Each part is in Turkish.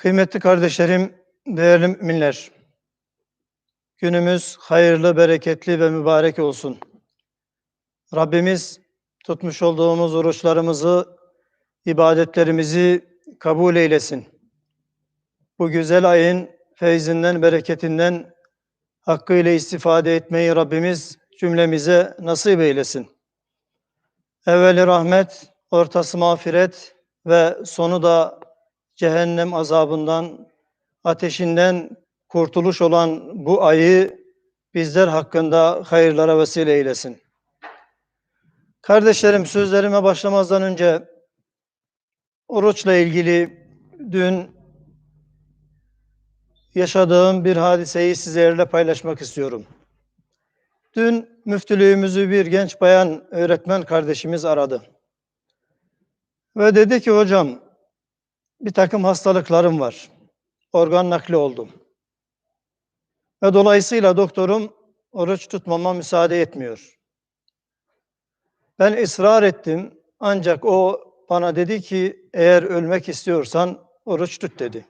Kıymetli kardeşlerim, değerli müminler. Günümüz hayırlı, bereketli ve mübarek olsun. Rabbimiz tutmuş olduğumuz oruçlarımızı, ibadetlerimizi kabul eylesin. Bu güzel ayın feyzinden, bereketinden hakkıyla istifade etmeyi Rabbimiz cümlemize nasip eylesin. Evveli rahmet, ortası mağfiret ve sonu da cehennem azabından, ateşinden kurtuluş olan bu ayı bizler hakkında hayırlara vesile eylesin. Kardeşlerim sözlerime başlamazdan önce oruçla ilgili dün yaşadığım bir hadiseyi sizlerle paylaşmak istiyorum. Dün müftülüğümüzü bir genç bayan öğretmen kardeşimiz aradı. Ve dedi ki hocam bir takım hastalıklarım var. Organ nakli oldum. Ve dolayısıyla doktorum oruç tutmama müsaade etmiyor. Ben ısrar ettim ancak o bana dedi ki eğer ölmek istiyorsan oruç tut dedi.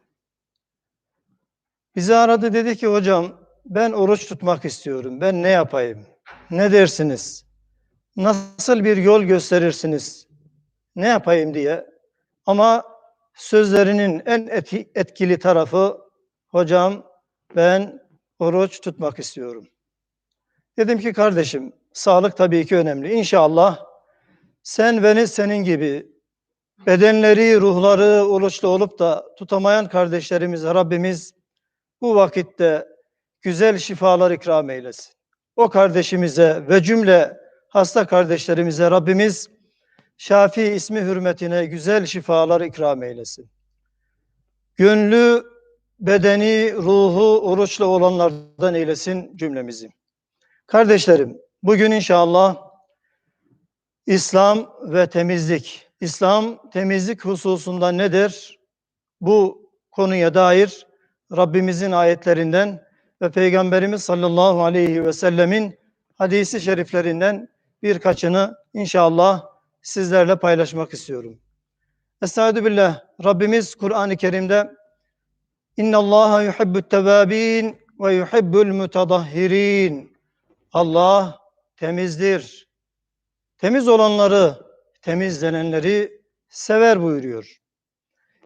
Bizi aradı dedi ki hocam ben oruç tutmak istiyorum. Ben ne yapayım? Ne dersiniz? Nasıl bir yol gösterirsiniz? Ne yapayım diye. Ama sözlerinin en etkili tarafı hocam ben oruç tutmak istiyorum. Dedim ki kardeşim sağlık tabii ki önemli. İnşallah sen ve senin gibi bedenleri, ruhları oruçlu olup da tutamayan kardeşlerimize Rabbimiz bu vakitte güzel şifalar ikram eylesin. O kardeşimize ve cümle hasta kardeşlerimize Rabbimiz Şafi ismi hürmetine güzel şifalar ikram eylesin. Gönlü, bedeni, ruhu oruçlu olanlardan eylesin cümlemizi. Kardeşlerim, bugün inşallah İslam ve temizlik. İslam temizlik hususunda nedir? Bu konuya dair Rabbimizin ayetlerinden ve Peygamberimiz sallallahu aleyhi ve sellemin hadisi şeriflerinden birkaçını inşallah sizlerle paylaşmak istiyorum. Estaizu billah. Rabbimiz Kur'an-ı Kerim'de İnna Allaha yuhibbut tevabin ve yuhibbul mutadahhirin. Allah temizdir. Temiz olanları, temizlenenleri sever buyuruyor.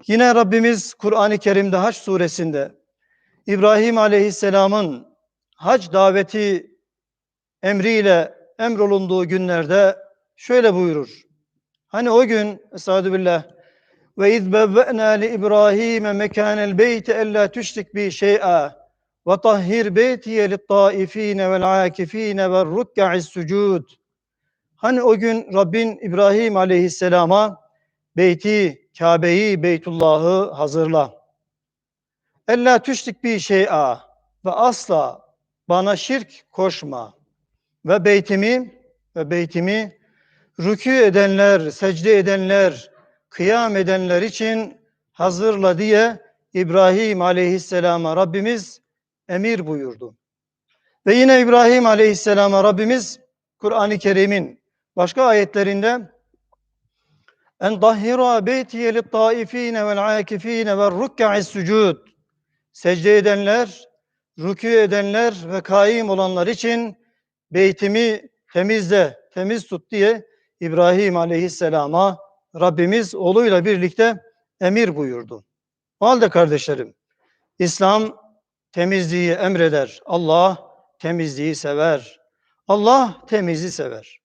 Yine Rabbimiz Kur'an-ı Kerim'de Haç suresinde İbrahim Aleyhisselam'ın hac daveti emriyle emrolunduğu günlerde şöyle buyurur. Hani o gün Estaizu billah ve iz bevve'na li İbrahim'e mekanel beyti ella tüşrik bi şey'a ve tahhir beytiye lit taifine vel akifine ve rukka'i's sucud. Hani o gün Rabbin İbrahim aleyhisselama beyti, Kabe'yi, Beytullah'ı hazırla. Ella tüşrik bi şey'a ve asla bana şirk koşma ve beytimi ve beytimi rükû edenler, secde edenler, kıyam edenler için hazırla diye İbrahim aleyhisselama Rabbimiz emir buyurdu. Ve yine İbrahim aleyhisselama Rabbimiz Kur'an-ı Kerim'in başka ayetlerinde en dahhira beytiye lit taifine vel akifine ve rukka'i's sucud secde edenler, rükû edenler ve kaim olanlar için beytimi temizle, temiz tut diye İbrahim aleyhisselama Rabbimiz oğluyla birlikte emir buyurdu. O halde kardeşlerim, İslam temizliği emreder. Allah temizliği sever. Allah temizi sever.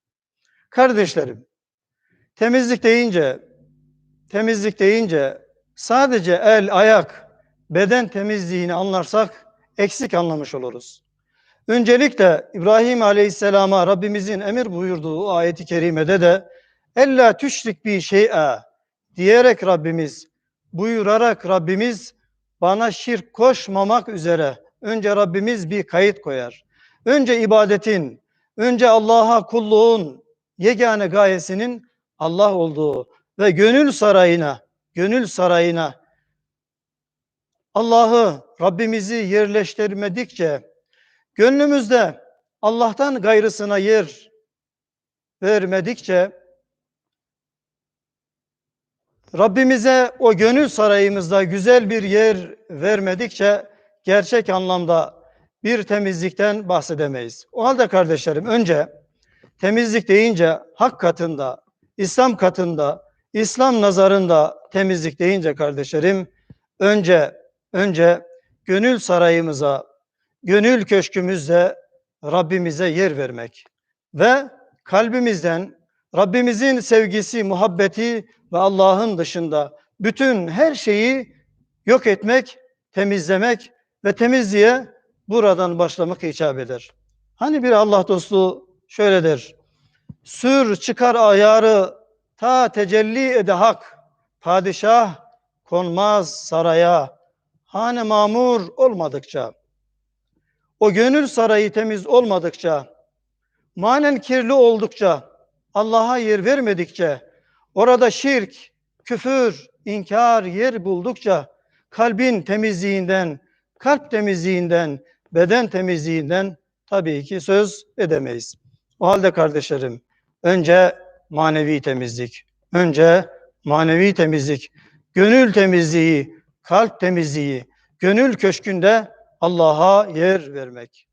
Kardeşlerim, temizlik deyince, temizlik deyince sadece el, ayak, beden temizliğini anlarsak eksik anlamış oluruz. Öncelikle İbrahim Aleyhisselam'a Rabbimizin emir buyurduğu ayeti kerimede de Ella tüşrik bir şey'e diyerek Rabbimiz buyurarak Rabbimiz bana şirk koşmamak üzere önce Rabbimiz bir kayıt koyar. Önce ibadetin, önce Allah'a kulluğun yegane gayesinin Allah olduğu ve gönül sarayına, gönül sarayına Allah'ı, Rabbimizi yerleştirmedikçe gönlümüzde Allah'tan gayrısına yer vermedikçe Rabbimize o gönül sarayımızda güzel bir yer vermedikçe gerçek anlamda bir temizlikten bahsedemeyiz. O halde kardeşlerim önce temizlik deyince hak katında, İslam katında, İslam nazarında temizlik deyince kardeşlerim önce önce gönül sarayımıza, gönül köşkümüzde Rabbimize yer vermek ve kalbimizden Rabbimizin sevgisi, muhabbeti ve Allah'ın dışında bütün her şeyi yok etmek, temizlemek ve temizliğe buradan başlamak icap eder. Hani bir Allah dostu şöyle der. Sür çıkar ayarı ta tecelli ede hak. Padişah konmaz saraya. Hane mamur olmadıkça. O gönül sarayı temiz olmadıkça, manen kirli oldukça, Allah'a yer vermedikçe, orada şirk, küfür, inkar yer buldukça, kalbin temizliğinden, kalp temizliğinden, beden temizliğinden tabii ki söz edemeyiz. O halde kardeşlerim, önce manevi temizlik, önce manevi temizlik, gönül temizliği, kalp temizliği, gönül köşkünde Allah'a yer vermek.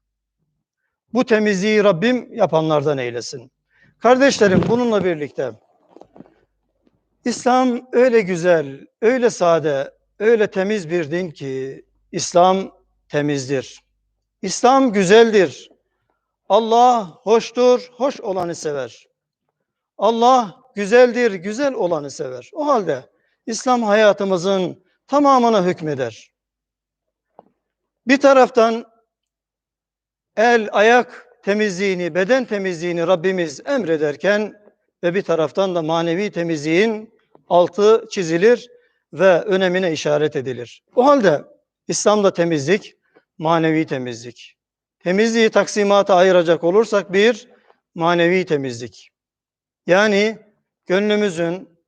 Bu temizliği Rabbim yapanlardan eylesin. Kardeşlerim bununla birlikte İslam öyle güzel, öyle sade, öyle temiz bir din ki İslam temizdir. İslam güzeldir. Allah hoştur, hoş olanı sever. Allah güzeldir, güzel olanı sever. O halde İslam hayatımızın tamamına hükmeder. Bir taraftan el, ayak temizliğini, beden temizliğini Rabbimiz emrederken ve bir taraftan da manevi temizliğin altı çizilir ve önemine işaret edilir. O halde İslam'da temizlik, manevi temizlik. Temizliği taksimata ayıracak olursak bir, manevi temizlik. Yani gönlümüzün,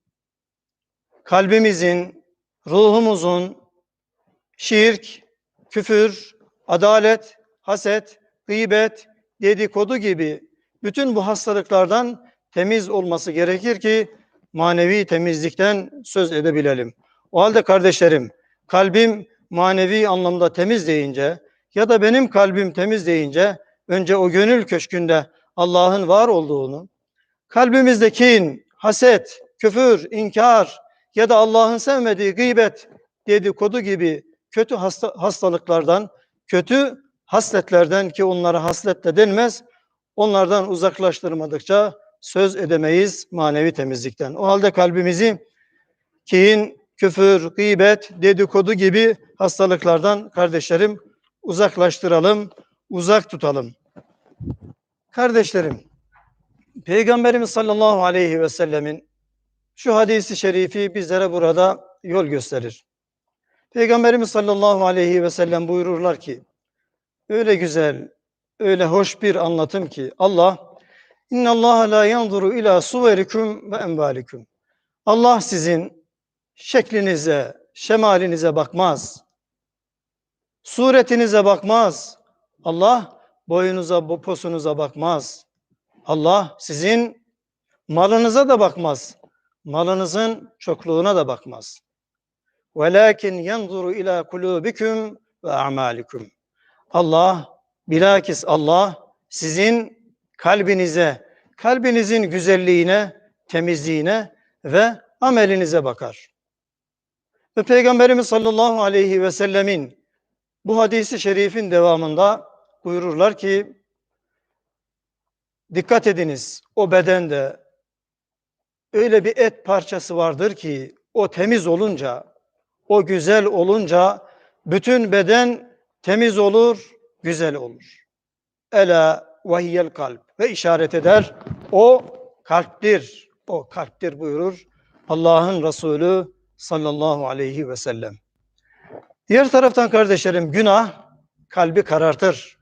kalbimizin, ruhumuzun şirk, küfür, adalet, haset, gıybet, dedikodu gibi bütün bu hastalıklardan temiz olması gerekir ki manevi temizlikten söz edebilelim. O halde kardeşlerim, kalbim manevi anlamda temiz deyince ya da benim kalbim temiz deyince önce o gönül köşkünde Allah'ın var olduğunu, kalbimizde kin, haset, küfür, inkar ya da Allah'ın sevmediği gıybet, dedikodu gibi kötü hasta, hastalıklardan, kötü hasletlerden ki onlara haslet de denmez, onlardan uzaklaştırmadıkça söz edemeyiz manevi temizlikten. O halde kalbimizi kin, küfür, gıybet, dedikodu gibi hastalıklardan kardeşlerim uzaklaştıralım, uzak tutalım. Kardeşlerim, Peygamberimiz sallallahu aleyhi ve sellemin şu hadisi şerifi bizlere burada yol gösterir. Peygamberimiz sallallahu aleyhi ve sellem buyururlar ki, öyle güzel, öyle hoş bir anlatım ki Allah İnna Allah la yanzuru ila suverikum ve envalikum. Allah sizin şeklinize, şemalinize bakmaz. Suretinize bakmaz. Allah boyunuza, posunuza bakmaz. Allah sizin malınıza da bakmaz. Malınızın çokluğuna da bakmaz. Velakin yanzuru ila kulubikum ve a'malikum. Allah bilakis Allah sizin kalbinize, kalbinizin güzelliğine, temizliğine ve amelinize bakar. Ve Peygamberimiz sallallahu aleyhi ve sellemin bu hadisi şerifin devamında buyururlar ki dikkat ediniz o bedende öyle bir et parçası vardır ki o temiz olunca, o güzel olunca bütün beden temiz olur, güzel olur. Ela vahiyel kalp ve işaret eder. O kalptir. O kalptir buyurur. Allah'ın Resulü sallallahu aleyhi ve sellem. Diğer taraftan kardeşlerim günah kalbi karartır.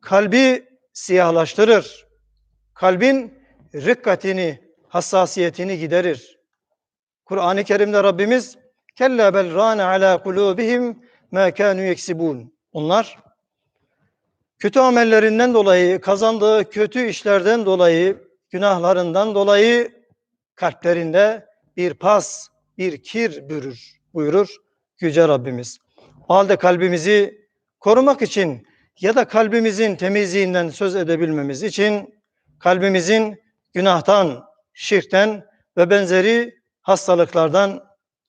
Kalbi siyahlaştırır. Kalbin rikkatini, hassasiyetini giderir. Kur'an-ı Kerim'de Rabbimiz kella bel rane ala kulubihim ma kanu yeksibun. Onlar kötü amellerinden dolayı, kazandığı kötü işlerden dolayı, günahlarından dolayı kalplerinde bir pas, bir kir bürür buyurur Yüce Rabbimiz. O halde kalbimizi korumak için ya da kalbimizin temizliğinden söz edebilmemiz için kalbimizin günahtan, şirkten ve benzeri hastalıklardan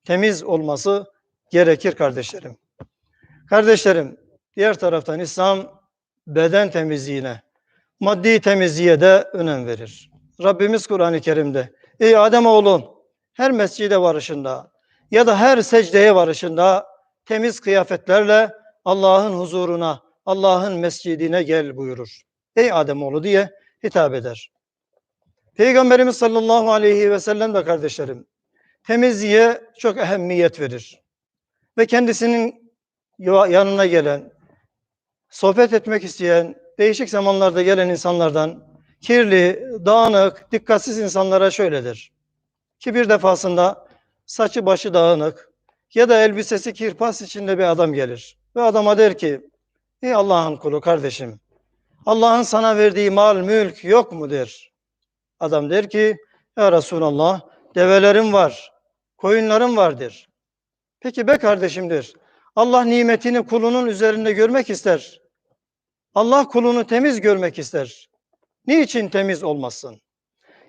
temiz olması gerekir kardeşlerim. Kardeşlerim, diğer taraftan İslam beden temizliğine, maddi temizliğe de önem verir. Rabbimiz Kur'an-ı Kerim'de, ey Ademoğlu her mescide varışında ya da her secdeye varışında temiz kıyafetlerle Allah'ın huzuruna, Allah'ın mescidine gel buyurur. Ey Ademoğlu diye hitap eder. Peygamberimiz sallallahu aleyhi ve sellem de kardeşlerim temizliğe çok ehemmiyet verir. Ve kendisinin yanına gelen, sohbet etmek isteyen, değişik zamanlarda gelen insanlardan kirli, dağınık, dikkatsiz insanlara şöyledir. Ki bir defasında saçı başı dağınık ya da elbisesi kirpas içinde bir adam gelir. Ve adama der ki, ey Allah'ın kulu kardeşim, Allah'ın sana verdiği mal, mülk yok mu der. Adam der ki, ya Resulallah, develerim var, koyunlarım vardır. Peki be kardeşimdir. Allah nimetini kulunun üzerinde görmek ister. Allah kulunu temiz görmek ister. Niçin temiz olmasın?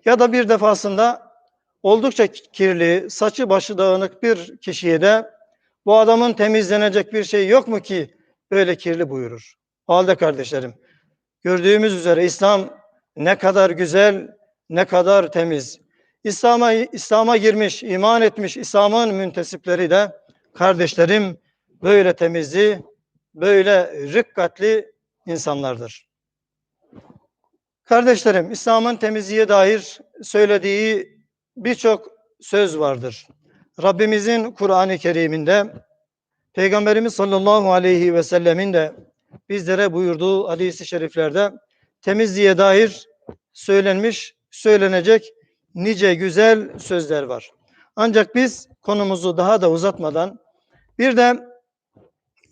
Ya da bir defasında oldukça kirli, saçı başı dağınık bir kişiye de bu adamın temizlenecek bir şey yok mu ki böyle kirli buyurur. O halde kardeşlerim, gördüğümüz üzere İslam ne kadar güzel, ne kadar temiz. İslam'a İslam'a girmiş, iman etmiş İslam'ın müntesipleri de kardeşlerim böyle temizli, böyle rikkatli insanlardır. Kardeşlerim, İslam'ın temizliğe dair söylediği birçok söz vardır. Rabbimizin Kur'an-ı Kerim'inde Peygamberimiz sallallahu aleyhi ve sellemin de bizlere buyurduğu hadis-i şeriflerde temizliğe dair söylenmiş, söylenecek nice güzel sözler var. Ancak biz konumuzu daha da uzatmadan bir de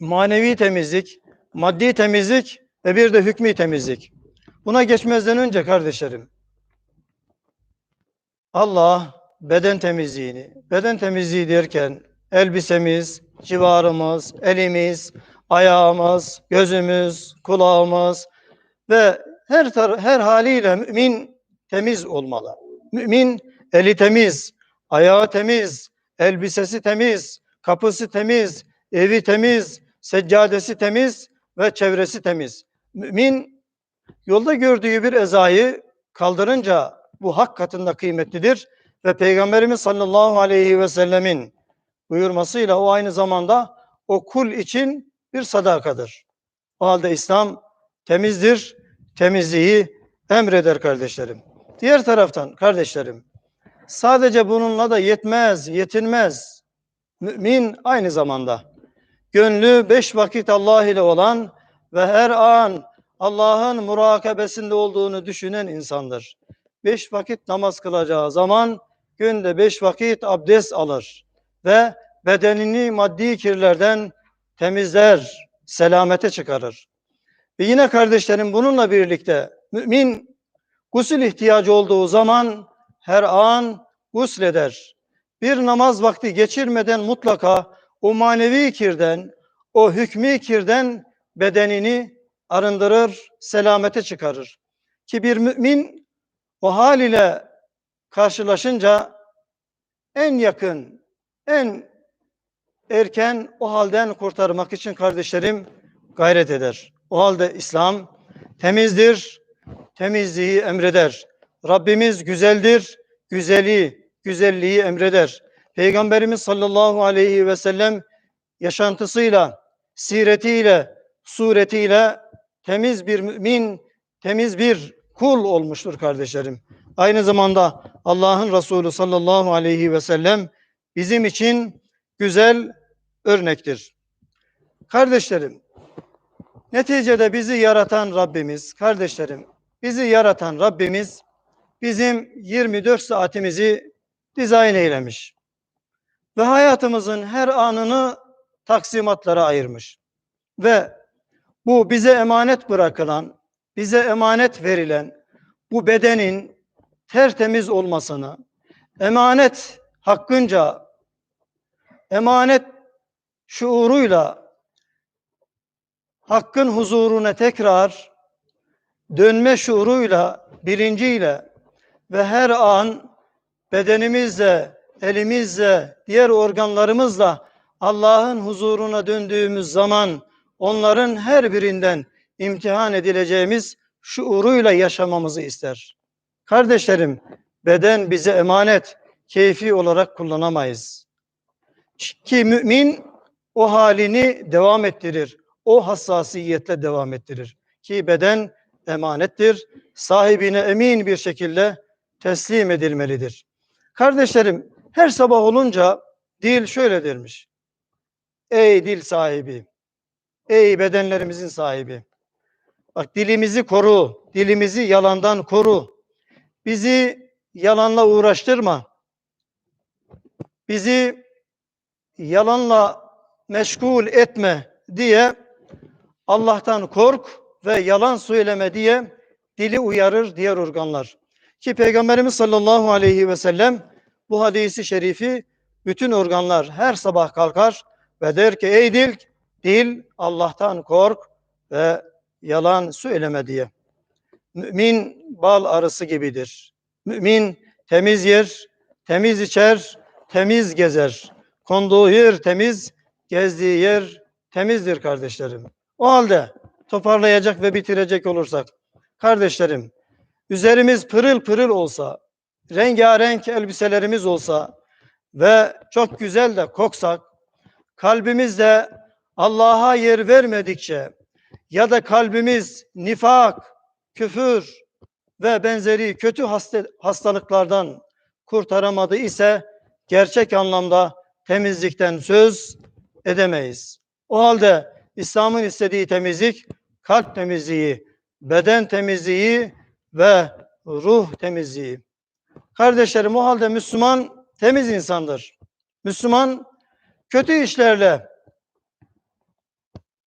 manevi temizlik, maddi temizlik ve bir de hükmü temizlik. Buna geçmezden önce kardeşlerim, Allah beden temizliğini, beden temizliği derken elbisemiz, civarımız, elimiz, ayağımız, gözümüz, kulağımız ve her her haliyle mümin temiz olmalı. Mümin eli temiz, ayağı temiz, elbisesi temiz, kapısı temiz, evi temiz, seccadesi temiz ve çevresi temiz. Mümin yolda gördüğü bir ezayı kaldırınca bu hak katında kıymetlidir ve Peygamberimiz sallallahu aleyhi ve sellemin buyurmasıyla o aynı zamanda o kul için bir sadakadır. O halde İslam temizdir, temizliği emreder kardeşlerim. Diğer taraftan kardeşlerim, sadece bununla da yetmez, yetinmez. Mümin aynı zamanda gönlü beş vakit Allah ile olan ve her an Allah'ın murakabesinde olduğunu düşünen insandır. Beş vakit namaz kılacağı zaman günde beş vakit abdest alır ve bedenini maddi kirlerden temizler, selamete çıkarır. Ve yine kardeşlerim bununla birlikte mümin Gusül ihtiyacı olduğu zaman her an gusleder. Bir namaz vakti geçirmeden mutlaka o manevi kirden, o hükmü kirden bedenini arındırır, selamete çıkarır. Ki bir mümin o hal ile karşılaşınca en yakın, en erken o halden kurtarmak için kardeşlerim gayret eder. O halde İslam temizdir, temizliği emreder. Rabbimiz güzeldir, güzeli, güzelliği emreder. Peygamberimiz sallallahu aleyhi ve sellem yaşantısıyla, siretiyle, suretiyle temiz bir mümin, temiz bir kul olmuştur kardeşlerim. Aynı zamanda Allah'ın Resulü sallallahu aleyhi ve sellem bizim için güzel örnektir. Kardeşlerim, neticede bizi yaratan Rabbimiz, kardeşlerim, bizi yaratan Rabbimiz bizim 24 saatimizi dizayn eylemiş. Ve hayatımızın her anını taksimatlara ayırmış. Ve bu bize emanet bırakılan, bize emanet verilen bu bedenin tertemiz olmasını, emanet hakkınca, emanet şuuruyla hakkın huzuruna tekrar dönme şuuruyla, bilinciyle ve her an bedenimizle, elimizle, diğer organlarımızla Allah'ın huzuruna döndüğümüz zaman onların her birinden imtihan edileceğimiz şuuruyla yaşamamızı ister. Kardeşlerim, beden bize emanet, keyfi olarak kullanamayız. Ki mümin o halini devam ettirir. O hassasiyetle devam ettirir. Ki beden emanettir. Sahibine emin bir şekilde teslim edilmelidir. Kardeşlerim, her sabah olunca dil şöyle dermiş. Ey dil sahibi, ey bedenlerimizin sahibi. Bak dilimizi koru, dilimizi yalandan koru. Bizi yalanla uğraştırma. Bizi yalanla meşgul etme diye Allah'tan kork ve yalan söyleme diye dili uyarır diğer organlar. Ki Peygamberimiz sallallahu aleyhi ve sellem bu hadisi şerifi bütün organlar her sabah kalkar ve der ki ey dil, dil Allah'tan kork ve yalan söyleme diye. Mümin bal arısı gibidir. Mümin temiz yer, temiz içer, temiz gezer. Konduğu yer temiz, gezdiği yer temizdir kardeşlerim. O halde toparlayacak ve bitirecek olursak, kardeşlerim, üzerimiz pırıl pırıl olsa, rengarenk elbiselerimiz olsa ve çok güzel de koksak, kalbimizde Allah'a yer vermedikçe ya da kalbimiz nifak, küfür ve benzeri kötü hasta, hastalıklardan kurtaramadı ise gerçek anlamda temizlikten söz edemeyiz. O halde İslam'ın istediği temizlik kalp temizliği, beden temizliği ve ruh temizliği. Kardeşlerim o halde Müslüman temiz insandır. Müslüman kötü işlerle,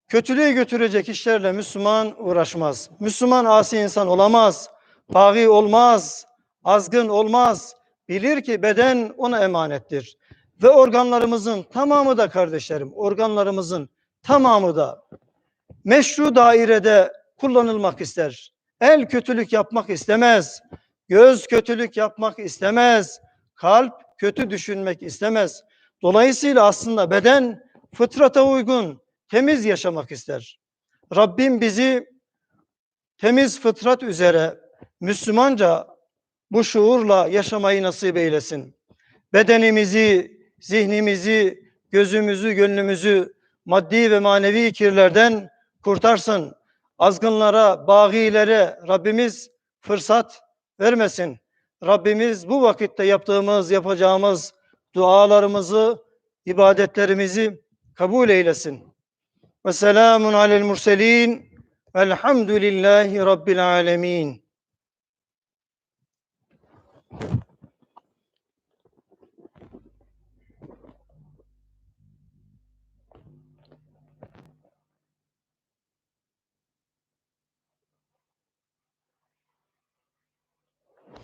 kötülüğe götürecek işlerle Müslüman uğraşmaz. Müslüman asi insan olamaz, pagi olmaz, azgın olmaz. Bilir ki beden ona emanettir. Ve organlarımızın tamamı da kardeşlerim, organlarımızın tamamı da meşru dairede kullanılmak ister. El kötülük yapmak istemez. Göz kötülük yapmak istemez. Kalp kötü düşünmek istemez. Dolayısıyla aslında beden fıtrata uygun, temiz yaşamak ister. Rabbim bizi temiz fıtrat üzere Müslümanca bu şuurla yaşamayı nasip eylesin. Bedenimizi, zihnimizi, gözümüzü, gönlümüzü maddi ve manevi kirlerden kurtarsın. Azgınlara, bağilere Rabbimiz fırsat vermesin. Rabbimiz bu vakitte yaptığımız, yapacağımız dualarımızı, ibadetlerimizi kabul eylesin. Ve selamun alel murselin velhamdülillahi rabbil alemin.